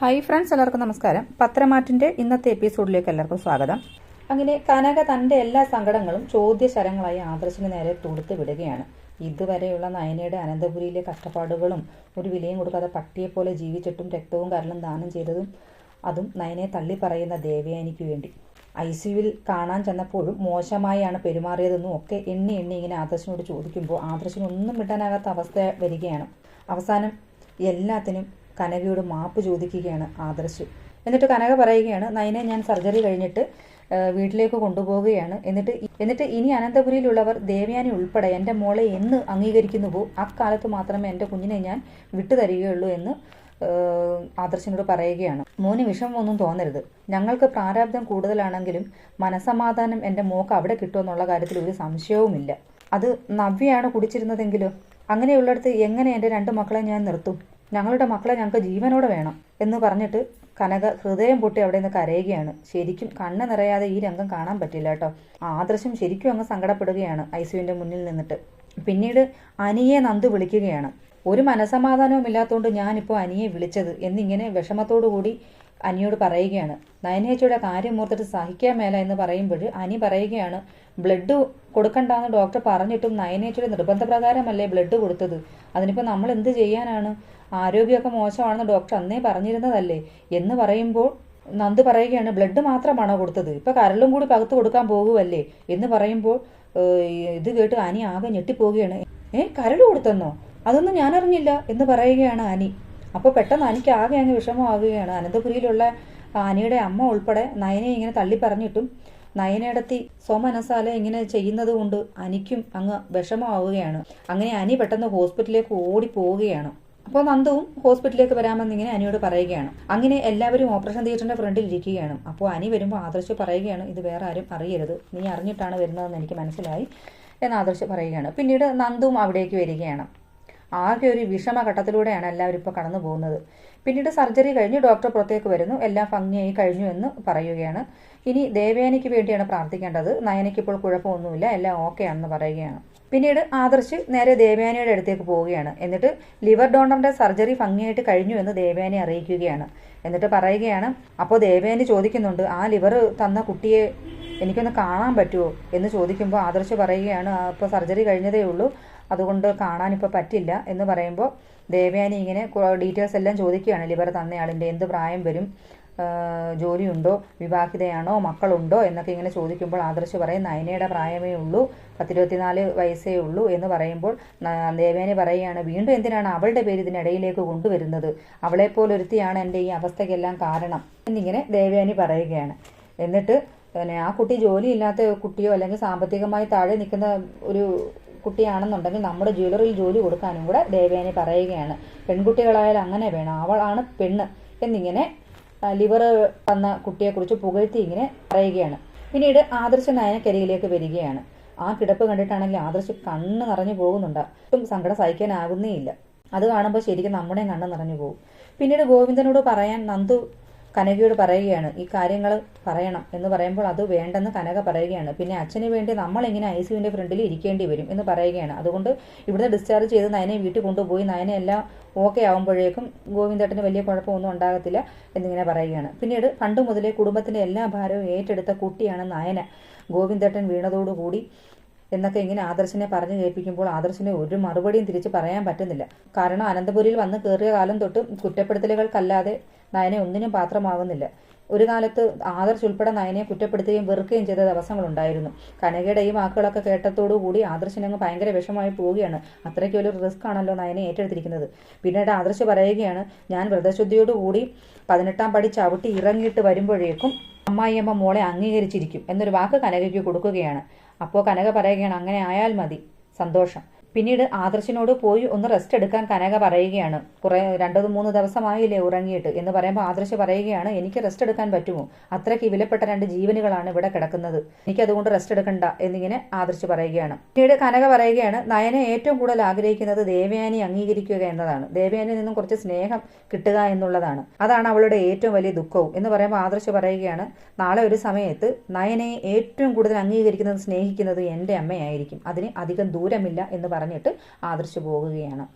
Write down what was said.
Hi friends എല്ലാവർക്കും നമസ്കാരം. പത്രമാറ്റിന്റെ ഇന്നത്തെ എപ്പിസോഡിലേക്ക് എല്ലാവർക്കും സ്വാഗതം. അങ്ങനെ കനക തന്റെ എല്ലാ സങ്കടങ്ങളും ചോദ്യശരങ്ങളായി ആദർശിന് നേരെ തൊടുത്ത് വിടുകയാണ്. ഇതുവരെയുള്ള നയനയുടെ അനന്തപുരിയിലെ കഷ്ടപ്പാടുകളും ഒരു വിലയും കൊടുക്കാതെ പട്ടിയെ പോലെ ജീവിച്ചിട്ടും രക്തവും കരളും ദാനം ചെയ്തതും അതും നയനെ തള്ളി പറയുന്ന ദേവയാനിക്ക് വേണ്ടി. ഐ സിയുവിൽ കാണാൻ ചെന്നപ്പോഴും മോശമായാണ് പെരുമാറിയതെന്നും ഒക്കെ എണ്ണി എണ്ണി ഇങ്ങനെ ആദർശിനോട് ചോദിക്കുമ്പോൾ ആദർശിനൊന്നും വിടാനാകാത്ത അവസ്ഥ വരികയാണ്. അവസാനം എല്ലാത്തിനും കനകയോട് മാപ്പ് ചോദിക്കുകയാണ് ആദർശ്. എന്നിട്ട് കനക പറയുകയാണ് നയനെ ഞാൻ സർജറി കഴിഞ്ഞിട്ട് വീട്ടിലേക്ക് കൊണ്ടുപോവുകയാണ്. എന്നിട്ട് എന്നിട്ട് ഇനി അനന്തപുരിയിലുള്ളവർ ദേവയാനി ഉൾപ്പെടെ എന്റെ മോളെ എന്ന് അംഗീകരിക്കുന്നുവോ? അക്കാലത്ത് മാത്രമേ എന്റെ കുഞ്ഞിനെ ഞാൻ വിട്ടുതരികയുള്ളൂ എന്ന് ആദർശിനോട് പറയുകയാണ്. മോന് വിഷമമൊന്നും തോന്നരുത്. ഞങ്ങൾക്ക് പ്രാരാബ്ദം കൂടുതലാണെങ്കിലും മനസമാധാനം എന്റെ മോക്ക് അവിടെ കിട്ടുമെന്നുള്ള കാര്യത്തിൽ ഒരു സംശയവുമില്ല. അത് നവ്യയാണ് കുടിച്ചിരുന്നതെങ്കിലോ? അങ്ങനെയുള്ളിടത്ത് എങ്ങനെ എന്റെ രണ്ട് മക്കളെ ഞാൻ നിർത്തും? ഞങ്ങളുടെ മക്കളെ ഞങ്ങൾക്ക് ജീവനോടെ വേണം എന്ന് പറഞ്ഞിട്ട് കനക ഹൃദയം പൊട്ടി അവിടെ നിന്ന് കരയുകയാണ്. ശരിക്കും കണ്ണ് നിറയാതെ ഈ രംഗം കാണാൻ പറ്റില്ല കേട്ടോ. ആദർശം ശരിക്കും അങ്ങ് സങ്കടപ്പെടുകയാണ് ഐസുവിന്റെ മുന്നിൽ നിന്നിട്ട്. പിന്നീട് അനിയെ നന്ദു വിളിക്കുകയാണ്. ഒരു മനസമാധാനവും ഇല്ലാത്തതുകൊണ്ട് ഞാനിപ്പോൾ അനിയെ വിളിച്ചത് എന്നിങ്ങനെ വിഷമത്തോടു കൂടി അനിയോട് പറയുകയാണ്. നയനേച്ചയുടെ കാര്യം ഓർത്തിട്ട് സഹിക്കാൻ മേല എന്ന് പറയുമ്പോൾ അനി പറയുകയാണ് ബ്ലഡ് കൊടുക്കണ്ടെന്ന് ഡോക്ടർ പറഞ്ഞിട്ടും നയനേച്ചയുടെ നിർബന്ധപ്രകാരമല്ലേ ബ്ലഡ് കൊടുത്തത്? അതിനിപ്പോൾ നമ്മൾ എന്ത് ചെയ്യാനാണ്? ആരോഗ്യമൊക്കെ മോശമാണെന്ന് ഡോക്ടർ അന്നേ പറഞ്ഞിരുന്നതല്ലേ? എന്ന് പറയുമ്പോൾ നന്ദ് പറയുകയാണ് ബ്ലഡ് മാത്രമാണോ കൊടുത്തത്? ഇപ്പൊ കരളും കൂടി പകത്ത് കൊടുക്കാൻ പോകുമല്ലേ എന്ന് പറയുമ്പോൾ ഇത് കേട്ട് അനി ആകെ ഞെട്ടിപ്പോവുകയാണ്. ഏ കരൾ കൊടുത്തെന്നോ? അതൊന്നും ഞാനറിഞ്ഞില്ല എന്ന് പറയുകയാണ് അനി. അപ്പോൾ പെട്ടെന്ന് അനിക്ക് ആകെ അങ്ങ് വിഷമമാകുകയാണ്. അനന്തപുരിയിലുള്ള അനിയുടെ അമ്മ ഉൾപ്പെടെ നയനെ ഇങ്ങനെ തള്ളി പറഞ്ഞിട്ടും നയനയിടത്തി സ്വമനസാലെ ഇങ്ങനെ ചെയ്യുന്നത് കൊണ്ട് അനിക്കും അങ്ങ് വിഷമമാവുകയാണ്. അങ്ങനെ അനി പെട്ടെന്ന് ഹോസ്പിറ്റലിലേക്ക് ഓടി പോവുകയാണ് അപ്പോൾ നന്ദുവും ഹോസ്പിറ്റലിലേക്ക് വരാമെന്ന് ഇങ്ങനെ അനിയോട് പറയുകയാണ്. അങ്ങനെ എല്ലാവരും ഓപ്പറേഷൻ തിയേറ്ററിന്റെ ഫ്രണ്ടിൽ ഇരിക്കുകയാണ്. അപ്പോൾ അനി വരുമ്പോൾ ആദർശ് പറയുകയാണ് ഇത് വേറെ ആരും അറിയരുത്. നീ അറിഞ്ഞിട്ടാണ് വരുന്നതെന്ന് എനിക്ക് മനസ്സിലായി എന്ന് ആദർശ് പറയുകയാണ്. പിന്നീട് നന്ദുവും അവിടേക്ക് വരികയാണ്. ആകെ ഒരു വിഷമഘട്ടത്തിലൂടെയാണ് എല്ലാവരും ഇപ്പോൾ കടന്നു പോകുന്നത്. പിന്നീട് സർജറി കഴിഞ്ഞ് ഡോക്ടർ പുറത്തേക്ക് വരുന്നു. എല്ലാം ഭംഗിയായി കഴിഞ്ഞു എന്ന് പറയുകയാണ്. ഇനി ദേവേനയ്ക്ക് വേണ്ടിയാണ് പ്രാർത്ഥിക്കേണ്ടത്. നയനയ്ക്ക് ഇപ്പോൾ കുഴപ്പമൊന്നുമില്ല. എല്ലാം ഓക്കെ ആണെന്ന് പറയുകയാണ്. പിന്നീട് ആദർശ് നേരെ ദേവയാനിയുടെ അടുത്തേക്ക് പോവുകയാണ്. എന്നിട്ട് ലിവർ ഡോണറിന്റെ സർജറി ഭംഗിയായിട്ട് കഴിഞ്ഞു എന്ന് ദേവയാനി അറിയിക്കുകയാണ്. എന്നിട്ട് പറയുകയാണ് അപ്പോൾ ദേവയാനി ചോദിക്കുന്നുണ്ട് ആ ലിവർ തന്ന കുട്ടിയെ എനിക്കൊന്ന് കാണാൻ പറ്റുമോ എന്ന് ചോദിക്കുമ്പോൾ ആദർശ് പറയുകയാണ് അപ്പോൾ സർജറി കഴിഞ്ഞതേ ഉള്ളൂ. അതുകൊണ്ട് കാണാനിപ്പോൾ പറ്റില്ല എന്ന് പറയുമ്പോൾ ദേവയാനി ഇങ്ങനെ ഡീറ്റെയിൽസ് എല്ലാം ചോദിക്കുകയാണ്. ലിബർ തന്നയാളിന്റെ എന്ത് പ്രായം വരും? ജോലിയുണ്ടോ? വിവാഹിതയാണോ? മക്കളുണ്ടോ? എന്നൊക്കെ ഇങ്ങനെ ചോദിക്കുമ്പോൾ ആദർശ് പറയും നയനയുടെ പ്രായമേ ഉള്ളൂ പത്തിരുപത്തിനാല് വയസ്സേ ഉള്ളൂ എന്ന് പറയുമ്പോൾ ദേവേനെ പറയുകയാണ് വീണ്ടും എന്തിനാണ് അവളുടെ പേര് ഇതിനിടയിലേക്ക് കൊണ്ടുവരുന്നത്? അവളെപ്പോലൊരുത്തിയാണ് എന്റെ ഈ അവസ്ഥയ്ക്കെല്ലാം കാരണം എന്നിങ്ങനെ ദേവയാനി പറയുകയാണ്. എന്നിട്ട് പിന്നെ ആ കുട്ടി ജോലിയില്ലാത്ത കുട്ടിയോ അല്ലെങ്കിൽ സാമ്പത്തികമായി താഴെ നിൽക്കുന്ന ഒരു കുട്ടിയാണെന്നുണ്ടെങ്കിൽ നമ്മുടെ ജ്വല്ലറിയിൽ ജോലി കൊടുക്കാനും കൂടെ ദേവേനെ പറയുകയാണ്. പെൺകുട്ടികളായാലും അങ്ങനെ വേണം. അവളാണ് പെണ്ണ് എന്നിങ്ങനെ ലിവർ വന്ന കുട്ടിയെക്കുറിച്ച് പുകഴ്ത്തി ഇങ്ങനെ പറയുകയാണ്. പിന്നീട് ആദർശ നയനക്കരികിലേക്ക് വരികയാണ്. ആ കിടപ്പ് കണ്ടിട്ടാണെങ്കിൽ ആദർശ് കണ്ണ് നിറഞ്ഞു പോകുന്നുണ്ട്. ഒട്ടും സങ്കടം സഹിക്കാനാകുന്നേ ഇല്ല അത് കാണുമ്പോൾ ശരിക്കും നമ്മുടെയും കണ്ണ് നിറഞ്ഞു പോകും. പിന്നീട് ഗോവിന്ദനോട് പറയാൻ നന്ദു കനകയോട് പറയുകയാണ് ഈ കാര്യങ്ങൾ പറയണം എന്ന് പറയുമ്പോൾ അത് വേണ്ടെന്ന് കനക പറയുകയാണ്. പിന്നെ അച്ഛന് വേണ്ടി നമ്മൾ ഇങ്ങനെ ഐ സിയുവിന്റെ ഫ്രണ്ടിൽ ഇരിക്കേണ്ടി വരും എന്ന് പറയുകയാണ്. അതുകൊണ്ട് ഇവിടുന്ന് ഡിസ്ചാർജ് ചെയ്ത് നയനെ വീട്ടിൽ കൊണ്ടുപോയി നയനെ എല്ലാം ഓക്കെ ആകുമ്പോഴേക്കും ഗോവിന്ദേട്ടന് വലിയ കുഴപ്പമൊന്നും ഉണ്ടാകത്തില്ല എന്നിങ്ങനെ പറയുകയാണ്. പിന്നീട് പണ്ട് മുതലേ കുടുംബത്തിന്റെ എല്ലാ ഭാരവും ഏറ്റെടുത്ത കുട്ടിയാണ് നയന. ഗോവിന്ദേട്ടൻ വീണതോടുകൂടി എന്നൊക്കെ ഇങ്ങനെ ആദർശിനെ പറഞ്ഞു കേൾപ്പിക്കുമ്പോൾ ആദർശിനെ ഒരു മറുപടിയും തിരിച്ച് പറയാൻ പറ്റുന്നില്ല. കാരണം അനന്തപുരിയിൽ വന്ന് കയറിയ കാലം തൊട്ട് കുറ്റപ്പെടുത്തലുകൾക്കല്ലാതെ നയനെ ഒന്നിനും പാത്രമാകുന്നില്ല ഒരു കാലത്ത് ആദർശ് ഉൾപ്പെടെ നയനെ കുറ്റപ്പെടുത്തുകയും വെറുക്കുകയും ചെയ്ത ദിവസങ്ങളുണ്ടായിരുന്നു. കനകയുടെ ഈ വാക്കുകളൊക്കെ കേട്ടതോടുകൂടി ആദർശിനങ്ങ് ഭയങ്കര വിഷമമായി പോവുകയാണ്. അത്രയ്ക്ക് ഒരു റിസ്ക് ആണല്ലോ നയനെ ഏറ്റെടുത്തിരിക്കുന്നത്. പിന്നീട് ആദർശ് പറയുകയാണ് ഞാൻ വ്രതശുദ്ധിയോടുകൂടി പതിനെട്ടാം പടി ചവിട്ടി ഇറങ്ങിയിട്ട് വരുമ്പോഴേക്കും അമ്മായിയമ്മ മോളെ അംഗീകരിച്ചിരിക്കും എന്നൊരു വാക്ക് കനകയ്ക്ക് കൊടുക്കുകയാണ്. അപ്പോൾ കനക പറയുകയാണ് അങ്ങനെ ആയാൽ മതി. സന്തോഷം. പിന്നീട് ആദർശിനോട് പോയി ഒന്ന് റെസ്റ്റ് എടുക്കാൻ കനക പറയുകയാണ്. കുറെ രണ്ടോ മൂന്ന് ദിവസമായില്ലേ ഉറങ്ങിയിട്ട് എന്ന് പറയുമ്പോൾ ആദർശ് പറയുകയാണ് എനിക്ക് റെസ്റ്റ് എടുക്കാൻ പറ്റുമോ? അത്രയ്ക്ക് വിലപ്പെട്ട രണ്ട് ജീവനുകളാണ് ഇവിടെ കിടക്കുന്നത്. എനിക്ക് അതുകൊണ്ട് റെസ്റ്റ് എടുക്കണ്ട എന്നിങ്ങനെ ആദർശ് പറയുകയാണ്. പിന്നീട് കനക പറയുകയാണ് നയനെ ഏറ്റവും കൂടുതൽ ആഗ്രഹിക്കുന്നത് ദേവയാനി അംഗീകരിക്കുക എന്നതാണ്. ദേവയാനിൽ നിന്നും കുറച്ച് സ്നേഹം കിട്ടുക എന്നുള്ളതാണ്. അതാണ് അവളുടെ ഏറ്റവും വലിയ ദുഃഖവും എന്ന് പറയുമ്പോൾ ആദർശ് പറയുകയാണ് നാളെ ഒരു സമയത്ത് നയനെ ഏറ്റവും കൂടുതൽ അംഗീകരിക്കുന്നത് സ്നേഹിക്കുന്നത് എന്റെ അമ്മയായിരിക്കും. അതിന് അധികം ദൂരമില്ല എന്ന് പറഞ്ഞിട്ട് ആദർശ് പോകുകയാണ്.